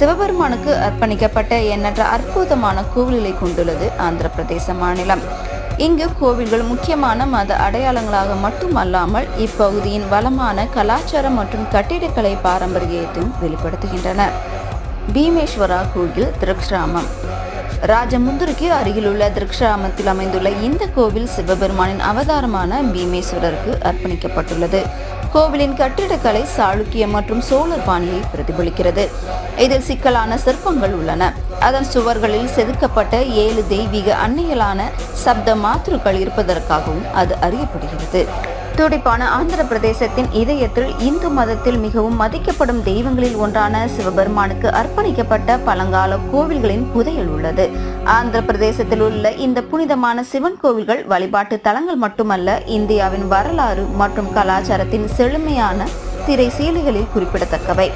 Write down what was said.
சிவபெருமானுக்கு அர்ப்பணிக்கப்பட்ட எண்ணற்ற அற்புதமான கோவில்களை கொண்டுள்ளது ஆந்திர பிரதேச மாநிலம். இங்கு கோவில்கள் முக்கியமான மத அடையாளங்களாக மட்டுமல்லாமல் இப்பகுதியின் வளமான கலாச்சாரம் மற்றும் கட்டிடக்கலை பாரம்பரியத்தையும் வெளிப்படுத்துகின்றன. பீமேஸ்வரா கோயில் திருக்ஷாமம் ராஜமுந்திரிக்கு அருகிலுள்ள திருக்ஷாமத்தில் அமைந்துள்ள இந்த கோவில் சிவபெருமானின் அவதாரமான பீமேஸ்வரருக்கு அர்ப்பணிக்கப்பட்டுள்ளது. கோவிலின் கட்டிடக்கலை சாளுக்கிய மற்றும் சோழர் பாணியை பிரதிபலிக்கிறது. இதில் சிக்கலான சிற்பங்கள் உள்ளன. அதன் சுவர்களில் செதுக்கப்பட்ட ஏழு தெய்வீக அன்னைகளான சப்த மாத்ருக்கள் இருப்பதற்காகவும் அது அறியப்படுகிறது. துடிப்பான ஆந்திர பிரதேசத்தின் இதயத்தில் இந்து மதத்தில் மிகவும் மதிக்கப்படும் தெய்வங்களில் ஒன்றான சிவபெருமானுக்கு அர்ப்பணிக்கப்பட்ட பழங்கால கோவில்களின் புதையல் உள்ளது. ஆந்திர பிரதேசத்தில் உள்ள இந்த புனிதமான சிவன் கோவில்கள் வழிபாட்டு தலங்கள் மட்டுமல்ல இந்தியாவின் வரலாறு மற்றும் கலாச்சாரத்தின் செழுமையான திரை சீலைகளில் குறிப்பிடத்தக்கவை.